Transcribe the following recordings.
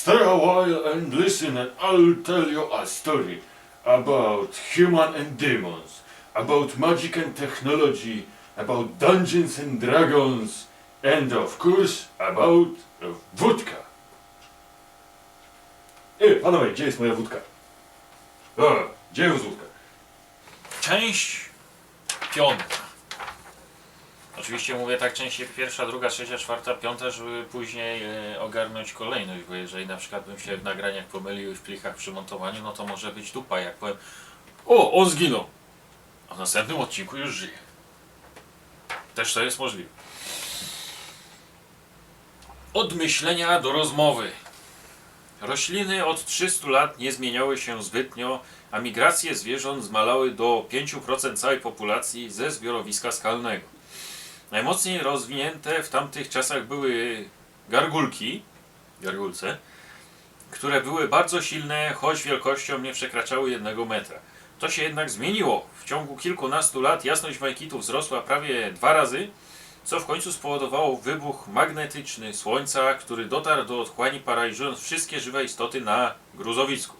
Stay a while and listen, and I'll tell you a story about human and demons, about magic and technology, about dungeons and dragons, and of course about wódka. Ej, eh, panowie, gdzie jest moja wódka? O, gdzie jest wódka? Część piąta. Oczywiście mówię tak częściej pierwsza, druga, trzecia, czwarta, piąta, żeby później e, ogarnąć kolejność, bo jeżeli na przykład bym się w nagraniach pomylił i w plikach przy montowaniu, no to może być dupa, jak powiem o, on zginął, a w następnym odcinku już żyje. Też to jest możliwe. Od myślenia do rozmowy. Rośliny od 300 lat nie zmieniały się zbytnio, a migracje zwierząt zmalały do 5% całej populacji ze zbiorowiska skalnego. Najmocniej rozwinięte w tamtych czasach były gargulki, gargulce, które były bardzo silne, choć wielkością nie przekraczały jednego metra. To się jednak zmieniło. W ciągu kilkunastu lat jasność Majkitu wzrosła prawie dwa razy, co w końcu spowodowało wybuch magnetyczny Słońca, który dotarł do otchłani paraliżując wszystkie żywe istoty na gruzowisku.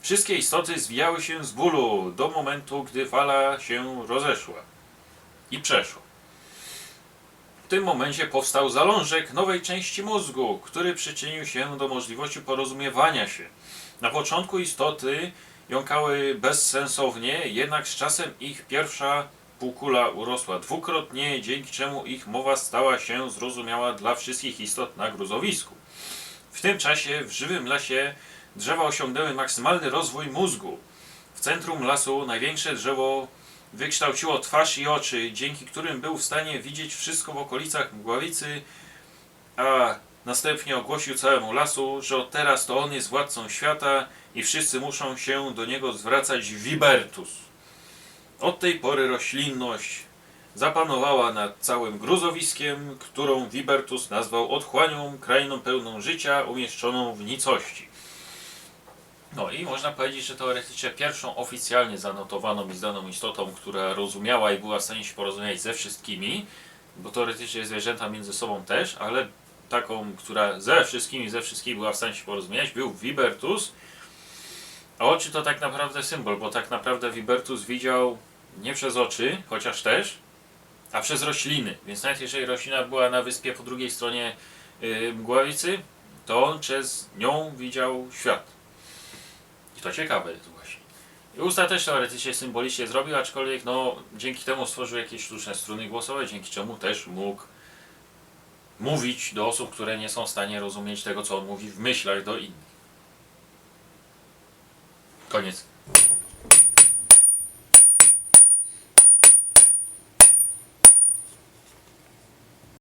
Wszystkie istoty zwijały się z bólu do momentu, gdy fala się rozeszła i przeszła. W tym momencie powstał zalążek nowej części mózgu, który przyczynił się do możliwości porozumiewania się. Na początku istoty jąkały bezsensownie, jednak z czasem ich pierwsza półkula urosła dwukrotnie, dzięki czemu ich mowa stała się zrozumiała dla wszystkich istot na gruzowisku. W tym czasie w żywym lesie drzewa osiągnęły maksymalny rozwój mózgu. W centrum lasu największe drzewo wykształciło twarz i oczy, dzięki którym był w stanie widzieć wszystko w okolicach mgławicy, a następnie ogłosił całemu lasu, że od teraz to on jest władcą świata i wszyscy muszą się do niego zwracać Wibertus. Od tej pory roślinność zapanowała nad całym gruzowiskiem, którą Wibertus nazwał otchłanią, krainą pełną życia, umieszczoną w nicości. No i można powiedzieć, że teoretycznie pierwszą oficjalnie zanotowaną i znaną istotą, która rozumiała i była w stanie się porozumieć ze wszystkimi, bo teoretycznie zwierzęta między sobą też, ale taką, która ze wszystkimi, ze wszystkimi była w stanie się porozumieć, był Wibertus. A oczy to tak naprawdę symbol, bo tak naprawdę Wibertus widział nie przez oczy, chociaż też, a przez rośliny. Więc nawet jeżeli roślina była na wyspie po drugiej stronie yy, mgławicy, to on przez nią widział świat. To ciekawe jest właśnie. I usta też teoretycznie symbolicznie zrobił, aczkolwiek no, dzięki temu stworzył jakieś sztuczne struny głosowe, dzięki czemu też mógł mówić do osób, które nie są w stanie rozumieć tego, co on mówi w myślach do innych. Koniec.